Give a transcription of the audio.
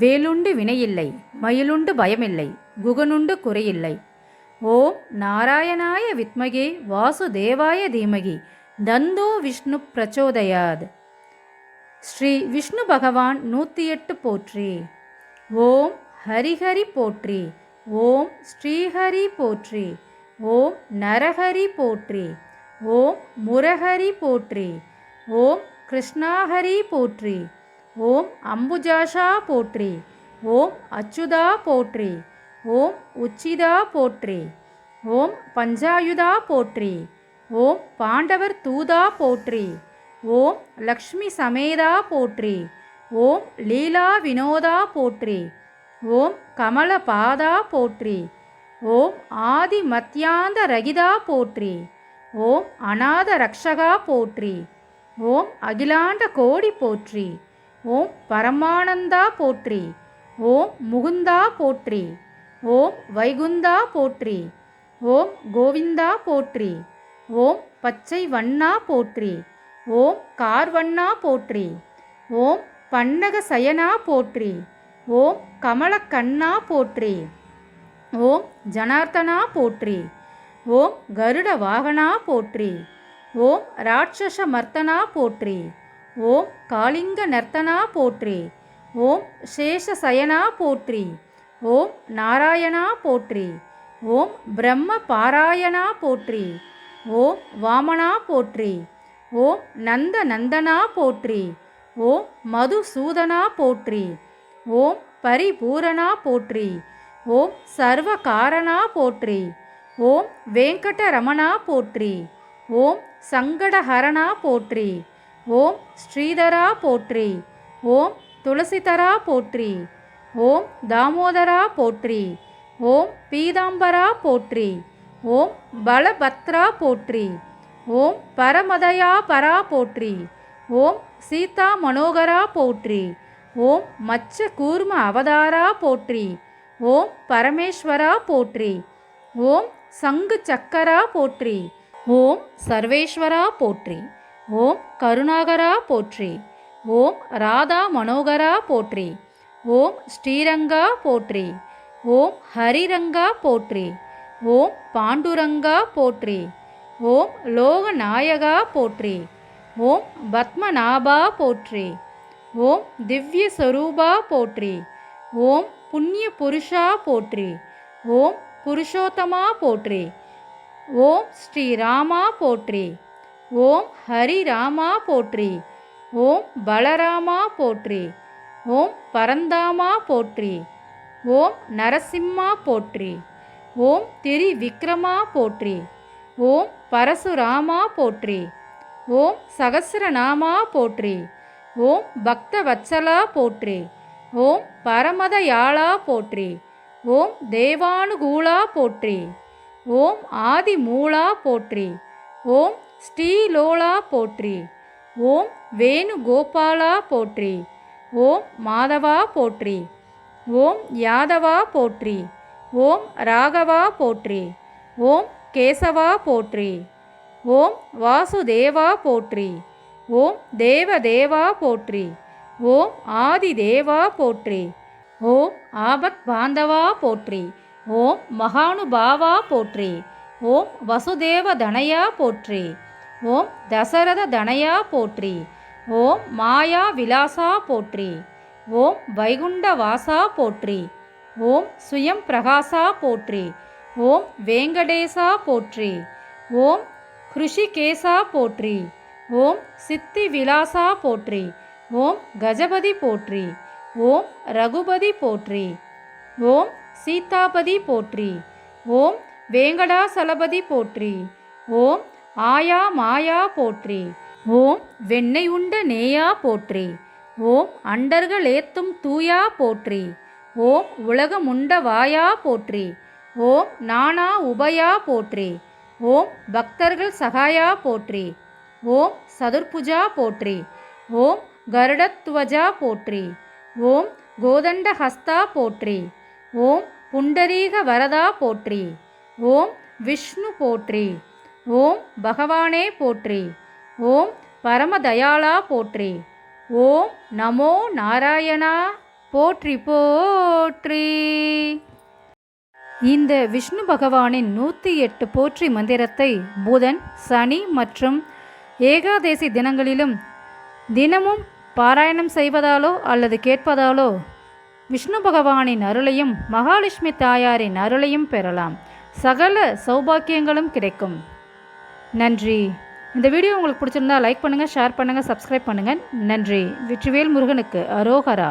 வேலுண்டு வினையில்லை மயிலுண்டு பயமில்லை குகனுண்டு குறையில்லை. ஓம் நாராயணாய வித்மகே வாசுதேவாய தீமகி தந்தோ விஷ்ணு பிரச்சோதயாத். ஸ்ரீ விஷ்ணு பகவான் நூற்றி எட்டு போற்றி. ஓம் ஹரிஹரி போற்றி. ஓம் ஸ்ரீஹரி போற்றி. ஓம் நரஹரி போற்றி. ஓம் முரஹரி போற்றி. ஓம் கிருஷ்ணாஹரி போற்றி. ஓம் அம்புஜாஷா போற்றி ஓம் அச்சுதா போற்றி ஓம் உச்சிதா போற்றி ஓம் பஞ்சாயுதா போற்றி ஓம் பாண்டவர் தூதா போற்றி ஓம் லக்ஷ்மி சமேதா போற்றி ஓம் லீலா வினோதா போற்றி ஓம் கமலபாதா போற்றி ஓம் ஆதி மத்தியாந்த ரகிதா போற்றி ஓம் அநாத ரக்ஷகா போற்றி ஓம் அகிலாண்ட கோடி போற்றி ஓம் பரமானந்தா போற்றி ஓம் முகுந்தா போற்றி ஓம் வைகுந்தா போற்றி ஓம் கோவிந்தா போற்றி ஓம் பச்சை வண்ணா போற்றி ஓம் கார்வண்ணா போற்றி ஓம் பன்னக சயனா போற்றி ஓம் கமலக்கண்ணா போற்றி ஓம் ஜனார்த்தனா போற்றி ஓம் கருட வாகனா போற்றி ஓம் ராட்சச மர்த்தனா போற்றி ஓம் காளிங்க நர்த்தனா போற்றி ஓம் சேஷசயனா போற்றி ஓம் நாராயணா போற்றி ஓம் பிரம்ம பாராயணா போற்றி ஓம் வாமனா போற்றி ஓம் நந்த நந்தனா போற்றி ஓம் மதுசூதனா போற்றி ஓம் பரிபூரணா போற்றி ஓம் சர்வகாரணா போற்றி ஓம் வெங்கடரமணா போற்றி ஓம் சங்கடஹரணா போற்றி ஓம் ஸ்ரீதரா போற்றி ஓம் துளசிதரா போற்றி ஓம் தாமோதரா போற்றி ஓம் பீதாம்பரா போற்றி ஓம் பலபத்ரா போற்றி ஓம் பரமதயா பரா போற்றி ஓம் சீதா மனோகரா போற்றி ஓம் மச்ச கூர்ம அவதாரா போற்றி ஓம் பரமேஸ்வரா போற்றி ஓம் சங்கு சக்கரா போற்றி ஓம் சர்வேஸ்வரா போற்றி ஓம் கருணாகரா போற்றி ஓம் ராதா மனோகரா போற்றி ஓம் ஸ்ரீரங்கா போற்றி ஓம் ஹரிரங்கா போற்றி ஓம் பாண்டுரங்கா போற்றி ஓம் லோகநாயகா போற்றி ஓம் பத்மநாபா போற்றி ஓம் திவ்ய சொரூபா போற்றி ஓம் புண்ணிய புருஷா போற்றி ஓம் புருஷோத்தமா போற்றி ஓம் ஸ்ரீராமா போற்றி ஓம் ஹரிராமா போற்றி ஓம் பலராமா போற்றி ஓம் பரந்தாமா போற்றி ஓம் நரசிம்மா போற்றி ஓம் திரி விக்ரமா போற்றி ஓம் பரசுராமா போற்றி ஓம் சகசிரநாமா போற்றி ஓம் பக்தவத்சலா போற்றி ஓம் பரமதயாளா போற்றி ஓம் தேவானுகூலா போற்றி ஓம் ஆதிமூலா போற்றி ஓம் ஸ்ரீலோலா போற்றி ஓம் வேணுகோபாலா போற்றி ஓம் மாதவா போற்றி ஓம் யாதவா போற்றி ஓம் ராகவா போற்றி ஓம் கேசவா போற்றி ஓம் வாசுதேவா போற்றி ஓம் தேவதேவா போற்றி ஓம் ஆதிதேவா போற்றி ஓம் ஆபத் பாந்தவா போற்றி ஓம் மகானுபாவா போற்றி ஓம் வசுதேவ தனயா போற்றி ஓம் தசரத தனயா போற்றி ஓம் மாயா விலாசா போற்றி ஓம் வைகுண்ட வாசா போற்றி ஓம் சுயம் பிரகாசா போற்றி ஓம் வேங்கடேசா போற்றி ஓம் ஹிருஷிகேசா போற்றி ஓம் சித்தி விலாசா போற்றி ஓம் கஜபதி போற்றி ஓம் ரகுபதி போற்றி ஓம் சீதாபதி போற்றி ஓம் வேங்கடாசலபதி போற்றி ஓம் ஆயா மாயா போற்றி ஓம் வெண்ணெய் உண்ட நேயா போற்றி ஓம் அண்டர்களேத்தும் தூயா போற்றி ஓம் உலகமுண்ட வாயா போற்றி ஓம் நானா உபயா போற்றி ஓம் பக்தர்கள் சகாயா போற்றி ஓம் சதுர்புஜா போற்றி ஓம் கருடத்வஜா போற்றி ஓம் கோதண்டஹஸ்தா போற்றி ஓம் புண்டரீக வரதா போற்றி ஓம் விஷ்ணு போற்றி ஓம் பகவானே போற்றி. ஓம் பரமதயாளா போற்றி. ஓம் நமோ நாராயணா போற்றி போற்றி. இந்த விஷ்ணு பகவானின் நூற்றி எட்டு போற்றி மந்திரத்தை புதன் சனி மற்றும் ஏகாதேசி தினங்களிலும் தினமும் பாராயணம் செய்வதாலோ அல்லது கேட்பதாலோ விஷ்ணு பகவானின் அருளையும் மகாலட்சுமி தாயாரின் அருளையும் பெறலாம். சகல சௌபாக்கியங்களும் கிடைக்கும். நன்றி. இந்த வீடியோ உங்களுக்கு பிடிச்சிருந்தா லைக் பண்ணுங்கள் ஷேர் பண்ணுங்கள் சப்ஸ்கிரைப் பண்ணுங்கள் நன்றி. வெற்றிவேல் முருகனுக்கு அரோகரா.